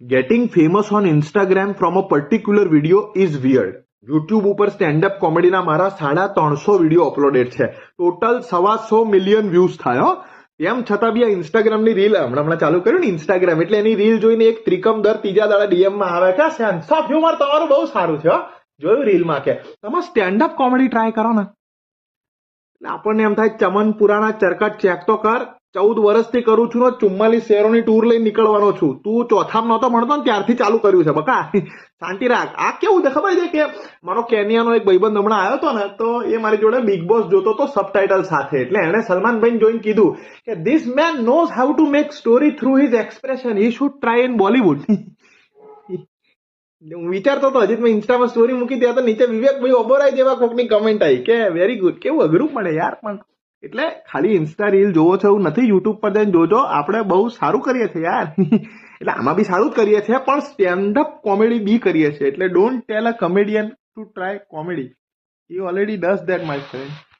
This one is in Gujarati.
Getting famous on Instagram from a particular video is weird. YouTube ઉપર સ્ટેન્ડઅપ કોમેડીના મારા સાડા ત્રણસો વીડિયો અપલોડેડ છે. ટોટલ સવા સો મિલિયન વ્યૂઝ થાય તેમ છતાં બી આ ઇન્સ્ટાગ્રામની રીલ હમણાં હમણાં ચાલુ કર્યું ને ઇન્સ્ટાગ્રામ એટલે એની રીલ જોઈને એક ત્રિકમ દર ત્રીજા દાડા ડીએમમાં આવે કે સેન્સ ઓફ હ્યુમર તમારું બહુ સારું છે જોયું રીલમાં કે. તમે સ્ટેન્ડઅપ કોમેડી ટ્રાય કરો ને. આપણને એમ થાય ચમન પુરાણા ચરકટ ચેક તો કર. ચૌદ વર્ષથી કરું છું ને ચુમ્માલીસ શહેરોની ટૂર લઈને નીકળવાનો છું. તું ચોથામાં નહોતો મળતો ને ત્યારથી ચાલુ કર્યું છે, બકા. શાંતિ રાખ. આ કેવું છે? ખબર છે કે મારો કેનિયાનો એક ભાઈબંધ હમણાં આવ્યો હતો ને, તો એ મારી જોડે બિગ બોસ જોતો હતો સબટાઇટલ સાથે. એટલે એણે સલમાનભાઈ જોઈને કીધું કે this man knows how to make story through his expression he should try in Bollywood હું વિચારતો હતો હજી મેં ઇન્સ્ટામાં સ્ટોરી મૂકી ત્યાં તો નીચે વિવેકભાઈ ઓબોરાય જેવા કોકની કમેન્ટ આવી. કે વેરી ગુડ કેવું અઘરું પડે યાર પણ. એટલે ખાલી ઇન્સ્ટા રીલ જોવો છો એવું નથી યુટ્યુબ પર જઈને જોજો. આપણે બહુ સારું કરીએ છીએ યાર. એટલે આમાં બી સારું જ કરીએ છીએ, પણ સ્ટેન્ડઅપ કોમેડી બી કરીએ છીએ. એટલે don't tell a comedian to try comedy you already does that my friend.